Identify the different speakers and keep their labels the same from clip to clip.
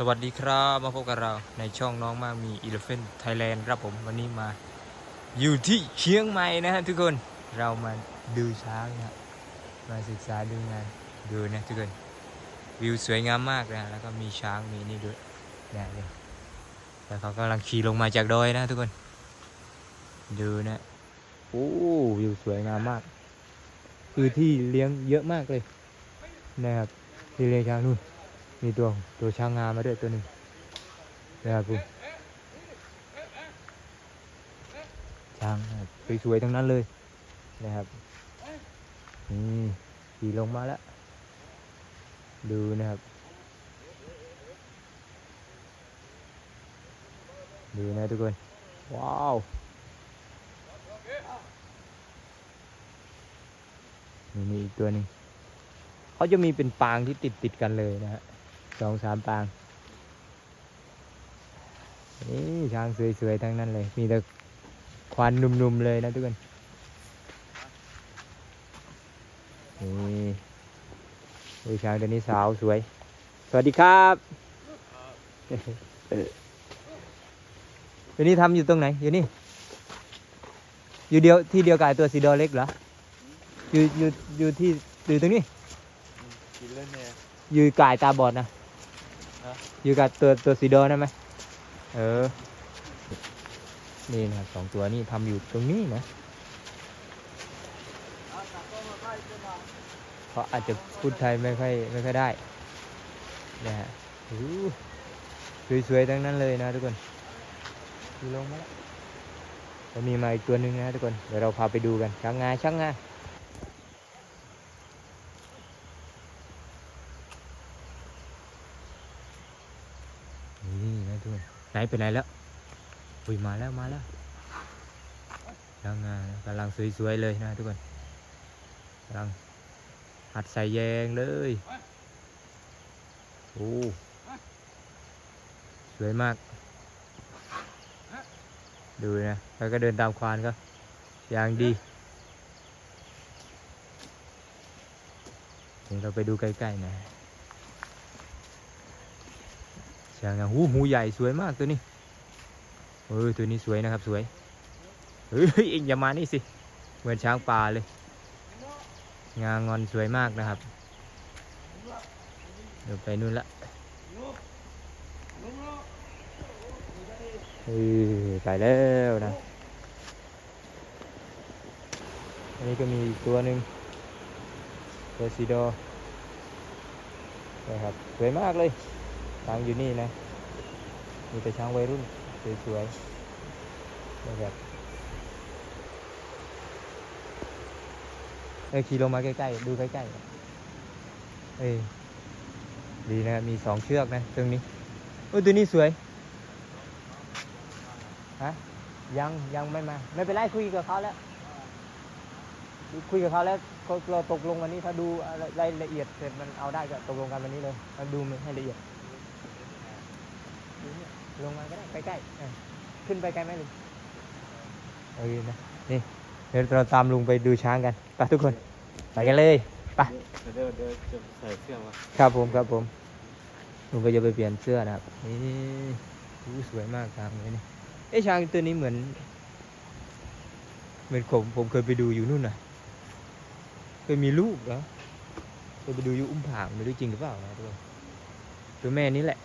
Speaker 1: สวัสดีครับมาพบกับเราในช่องน้องมากมี Elephant Thailand ครับผมวันนี้มาอยู่ที่เชียงใหม่นะฮะทุกคนเรามาดูช้างนะมาศึกษาดูงานดูนะทุกคนวิวสวยงามมากนะแล้วก็มีช้างมีนี่ด้วยนะเลยแล้วเขากำลังขี่ลงมาจากดอยนะทุกคน ดูนะโอ้วิวสวยงามมาก คือที่เลี้ยงเยอะมากเลยนะครับที่เลี้ยงช้างนู่น มีตัวตัวช้างงามาด้วยตัวหนึ่งนะครับผมช้างสวยๆทั้งนั้นเลยนะครับนี่ขี่ลงมาแล้วดูนะครับ ดูนะทุกคน ว้าว นี่มีอีกตัวนึงเขาจะมีเป็นปางที่ติดติดกันเลยนะฮะ สองสามปางนี่ช้างสวยๆทั้งนั้นเลย มีแต่ควันหนุ่มๆเลยนะทุกคนนี่ดูช้างตัวนี้สาวสวย สวัสดีครับตัวนี้ทำอยู่ตรงไหน อยู่นี่ อยู่เดียวที่เดียวกับไอ้ตัวสีดอเล็กเหรอ อยู่อยู่อยู่ที่อยู่ตรงนี้
Speaker 2: กินเล่นเนี่ย
Speaker 1: อยู่กายตาบอดนะ
Speaker 2: ฮะ
Speaker 1: อยู่กับตัวตัวสีดอนะไหมเออ นี่นะครับสองตัวนี่ทำอยู่ตรงนี้นะเพราะอาจจะพูดไทยไม่ค่อยไม่ค่อยได้นะฮะอู้สวยๆทั้งนั้นเลยนะทุกคนดูลงมาแล้วมีมาอีกตัวหนึ่งนะทุกคน เดี๋ยวเราพาไปดูกันช่างงาช่างงา นี่นะทุกคน ไหนไปไหนแล้วอุ้ยมาแล้วมาแล้วยังกำลังสวยๆเลยนะทุกคนกำลังหัดใส่แยงเลยโอ้สวยมาก ดูนะ แล้วก็เดินตามควานก็อย่างดีเดี๋ยวเราไปดูใกล้ๆนะ ช้างนะหูหูใหญ่สวยมากตัวนี้เออตัวนี้สวยนะครับสวยเฮ้ยเอ็งอย่ามานี่สิเหมือนช้างป่าเลย งางอนสวยมากนะครับเดี๋ยวไปนู่นละเออไปแล้วนะอันนี้ก็มีอีกตัวหนึ่งตัวสีดอนะครับสวยมากเลย ช้างอยู่นี่นะ มีแต่ช้างวัยรุ่นสวยๆนะครับเอ้ขี่ลงมาใกล้ๆ ดูใกล้ๆ เอ้ดีนะมีสองเชือกนะ ตรงนี้ โอ้ยตัวนี้สวย ฮะ ยังยังไม่มา ไม่เป็นไรคุยกับเขาแล้ว คุยกับเขาแล้วเราตกลงวันนี้ถ้าดูอะไรายละเอียดเสร็จมันเอาได้ก็ตกลงกันวันนี้เลยมาดูมันให้ละเอียด ลงมาก็ได้ใกล้ๆเออขึ้นไปไกลไหมลุงเออนะนี่เดี๋ยวเราตามลุงไปดูช้างกันไปทุกคนไปกันเลยไป
Speaker 2: เดี๋ยวเดี๋ยวจะใส่เสื้อมา
Speaker 1: ครับผมครับผมลุงก็จะไปเปลี่ยนเสื้อนะครับนี่อู้สวยมากช้างเลยนี่เอ้ช้างตัวนี้เหมือนเหมือนผมผมเคยไปดูอยู่นู่นน่ะเคยมีลูกเหรอเคยไปดูอยู่อุ้มผางไม่รู้จริงหรือเปล่านะทุกคนตัวแม่นี้แหละ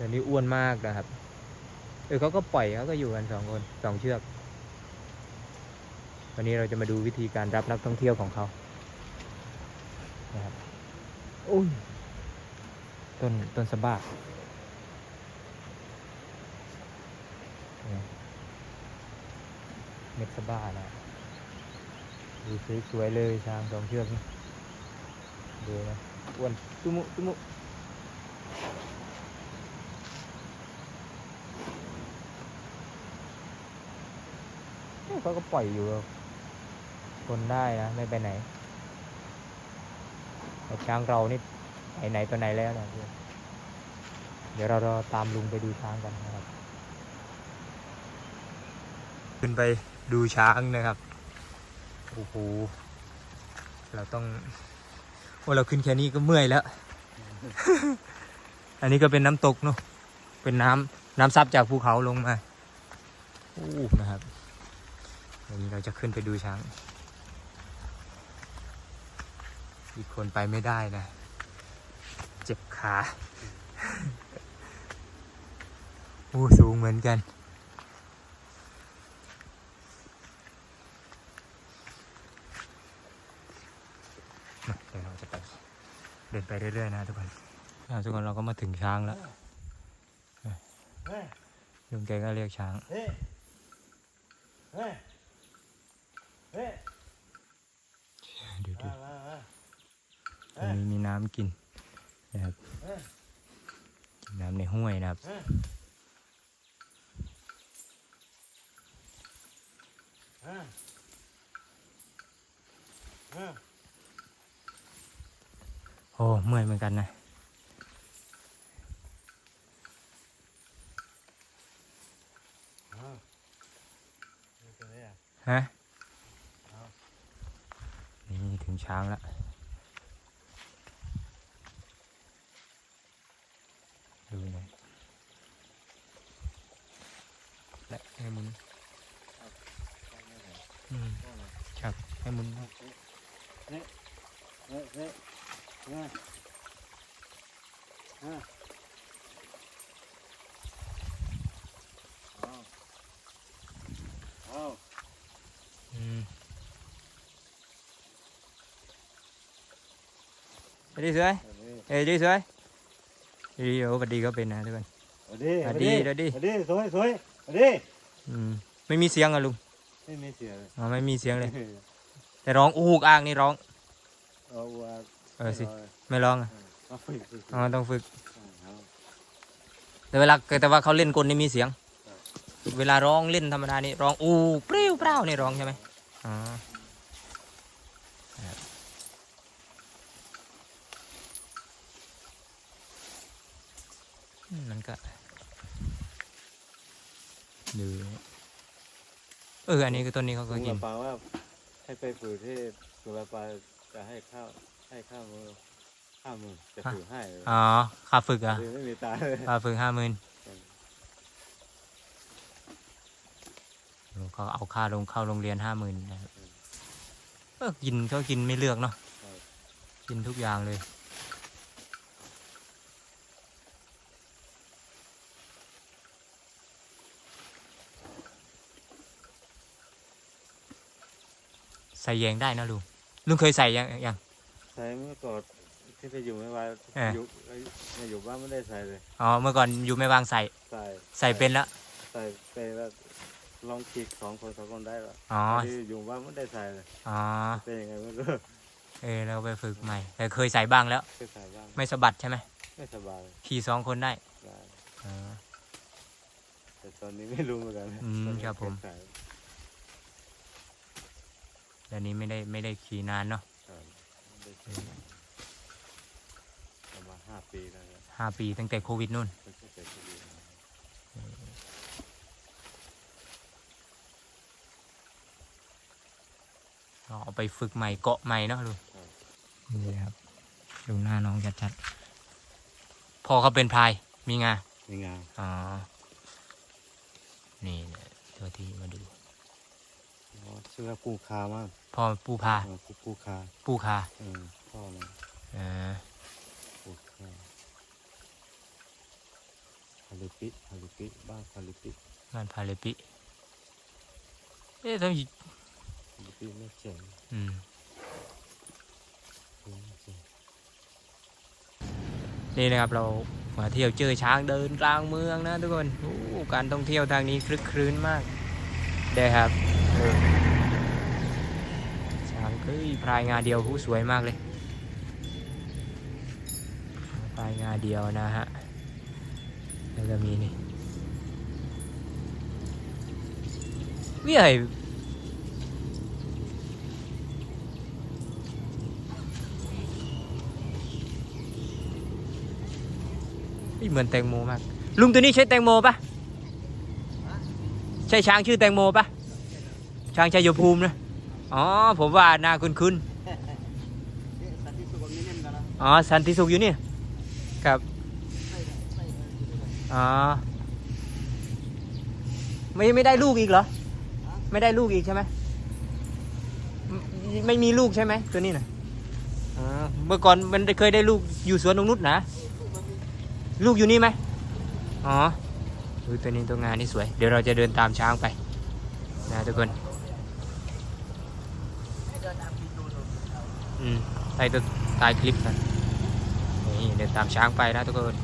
Speaker 1: แต่นี่อ้วนมากนะครับ เออเขาก็ปล่อยเขาก็อยู่กันสองคนสองเชือก วันนี้เราจะมาดูวิธีการรับนักท่องเที่ยวของเขานะครับโอ้ยต้นต้นสะบ้าเนี่ยเม็ดสะบ้านะดูสวยๆเลยช้างสองเชือกนี่ดูนะอ้วนตุมุตุมุ เขาก็ปล่อยอยู่กับคนได้นะ ไม่ไปไหนแต่ช้างเรานี่ไปไหนตัวไหนแล้วนะเดี๋ยวเรารอตามลุงไปดูช้างกันนะครับ ขึ้นไปดูช้างนะครับโอ้โหเราต้องโอ้เราขึ้นแค่นี้ก็เมื่อยแล้ว อันนี้ก็เป็นน้ำตกเนาะเป็นน้ำน้ำซับจากภูเขาลงมาโอ้นะครับ วันนี้เราจะขึ้นไปดูช้าง อีกคนไปไม่ได้นะ เจ็บขาโอ้สูงเหมือนกันมาเดี๋ยวเราจะไป เดินไปเรื่อยๆนะทุกคนอ่าทุกคนเราก็มาถึงช้างแล้ว
Speaker 2: เฮ้ย
Speaker 1: ลุงแกก็เรียกช้าง
Speaker 2: เฮ้ย เฮ้ยเฮ้ย
Speaker 1: ดูดิ
Speaker 2: มามามา
Speaker 1: ตรงนี้มีน้ำกินนะครับ
Speaker 2: เฮ้ย
Speaker 1: กินน้ำในห้วยนะครับ
Speaker 2: เฮ้ยเฮ้ยเฮ้ย
Speaker 1: โอ้เมื่อยเหมือนกันนะ
Speaker 2: เฮ้ยนี่ตัวนี้อะ
Speaker 1: ฮะ
Speaker 2: เอา
Speaker 1: นี่ถึง ช้างแล้วดูหน่อยและให้มุนอืมครับให้มุน
Speaker 2: เฮ้ยเฮ้ยเฮ้ยเฮ้ยเฮ้ยเอาเอา
Speaker 1: อืมสวัส ดีสวย
Speaker 2: เอาดิ
Speaker 1: เอ้ยดีสวยดีโอ้สวัสดีก็เป็นนะทุกคน
Speaker 2: เอาดิ
Speaker 1: เอาดิเอาดิ
Speaker 2: เอาดิสวยสวยเอาดิ
Speaker 1: อืมไม่มีเสียงอะลุง
Speaker 2: ไม่มีเสียงเลย
Speaker 1: อ๋อไม่มีเสียงเลย แต่ร้องอูกอ้างนี่ร้อง
Speaker 2: เอาว่า
Speaker 1: เออสิไม่ร้องอะ
Speaker 2: เอาฝึกฝึก
Speaker 1: อ๋อต้องฝึก
Speaker 2: เอา
Speaker 1: แต่เวลาแต่ว่าเขาเล่นกลนี่มีเสียง เวลาร้องเล่นธรรมดานี่ร้องอูเปรี้ยวเปร่านี่ร้องใช่ไหมอ๋อครับอื มมันก็ดูเออ อันนี้คือต้นนี้เขาก็
Speaker 2: ลุง
Speaker 1: กิน
Speaker 2: ลำปางว่าให้ไปฝึกที่สุรปาจะให้ข้าวให้ข้าวมือข้าวมือจะฝึกให้เลย
Speaker 1: อ๋อค่าฝึกเหรอะ
Speaker 2: คือไม่มีตาเลย
Speaker 1: ค่าฝึกห้าหมื่นเขาเอาค่าลงเข้าโรงเรียนห้าหมื่นนะครับเออกินเขากินไม่เลือกเนาะ กินทุกอย่างเลย ใส่แยงได้นะลุงลุงเคยใส่ยังยัง
Speaker 2: ใส่เมื่อก่อนที่ไปอยู่ไม่ว่า
Speaker 1: เออ
Speaker 2: อ
Speaker 1: อ
Speaker 2: ยู่มาอยู่บ้านไม่ได้ใส่เลย
Speaker 1: อ๋อเมื่อก่อนอยู่ไม่วางใส่
Speaker 2: ใส่
Speaker 1: ใส่เป็นแล้ว
Speaker 2: ใส่ไปแล้วลองขีดสองคนสองคนได้แล้ว
Speaker 1: อ๋อ
Speaker 2: ที่อยู่บ้านไม่ได้ใส่เลย
Speaker 1: อ๋อ
Speaker 2: เป็นยังไงไม่รู้
Speaker 1: เออเราไปฝึกใหม่ แต่เคยใส่บ้างแล้ว
Speaker 2: เคยใส่บ้าง
Speaker 1: ไม่สะบัดใช่ไหม
Speaker 2: ไม่สบาย
Speaker 1: ขี่สองคนได้
Speaker 2: ได้
Speaker 1: อ๋อ
Speaker 2: แต่ตอนนี้ไม่รู้เหมือนกัน
Speaker 1: อืม
Speaker 2: ตอนนี้
Speaker 1: ครับผม
Speaker 2: ใส่
Speaker 1: เดี๋ยวนี้ไม่ได้ไม่ได้ขี่นานเนาะ
Speaker 2: ใส่ไม่ได้ใส่ประมาณห้าปีแล้วเนี่ย
Speaker 1: ห้าปีตั้งแต่โควิดนู่น
Speaker 2: ไม่ใช่แต่ชีวิตนะ
Speaker 1: ก็เอาไปฝึกใหม่เกาะใหม่เนาะลุงนี่ครับดูหน้าน้องชัดๆพ่อเขาเป็นพรายมีงา
Speaker 2: มีงาน
Speaker 1: อ๋อนี่เนี่ยตัวที่มาดู
Speaker 2: อ๋อชื่อว่าปูคามาก
Speaker 1: พ่อปูพา
Speaker 2: เออปูปูคา
Speaker 1: ปูคา
Speaker 2: เออพ่อมัน
Speaker 1: เออ
Speaker 2: ปูคาพาลิปิพาลิปิบ้านพาลิปิ
Speaker 1: บ้านพาเลปิเอ๊ะทำไม
Speaker 2: พาลิปิไม่เจ๋ง
Speaker 1: อืม
Speaker 2: ไม่เจ๋ง
Speaker 1: นี่นะครับเรามาเที่ยวเจอช้างเดินกลางเมืองนะทุกคนโอ้การท่องเที่ยวทางนี้คลึกครื้นมากเด้ครับ เออช้างเอ้ยพรายงาเดียวผู้สวยมากเลยพรายงาเดียวนะฮะ แล้วก็มีนี่วิไอเฮ้ยเหมือนแตงโมมาก ลุงตัวนี้ใช่แตงโมปะใช่ช้างชื่อแตงโมปะช้างชัยภูมินะ อ๋อ ผมว่าหน้าคุณคุณ
Speaker 3: สันติสุขมีเน่นกันนะ
Speaker 1: อ๋อ สันติสุขอยู่นี่ ครับ
Speaker 3: ใส่ใส่อยู่ด้วยกัน
Speaker 1: อ๋อ ไม่ไม่ได้ลูกอีกเหรอ ไม่ได้ลูกอีกใช่ไหมไม่ไม่มีลูกใช่ไหมตัวนี้นะอ๋อ เมื่อก่อนมันเคยได้ลูกอยู่สวนนงนุษนะ ลูกอยู่นี่ไหมอ๋อดูตัวนี้ตัวงานนี่สวย เดี๋ยวเราจะเดินตามช้างไป นะทุกคน
Speaker 3: เดินตามพี่ดูดู
Speaker 1: อืมถ่ายตัวถ่ายคลิปกันนี่เดินตามช้างไปนะทุกคน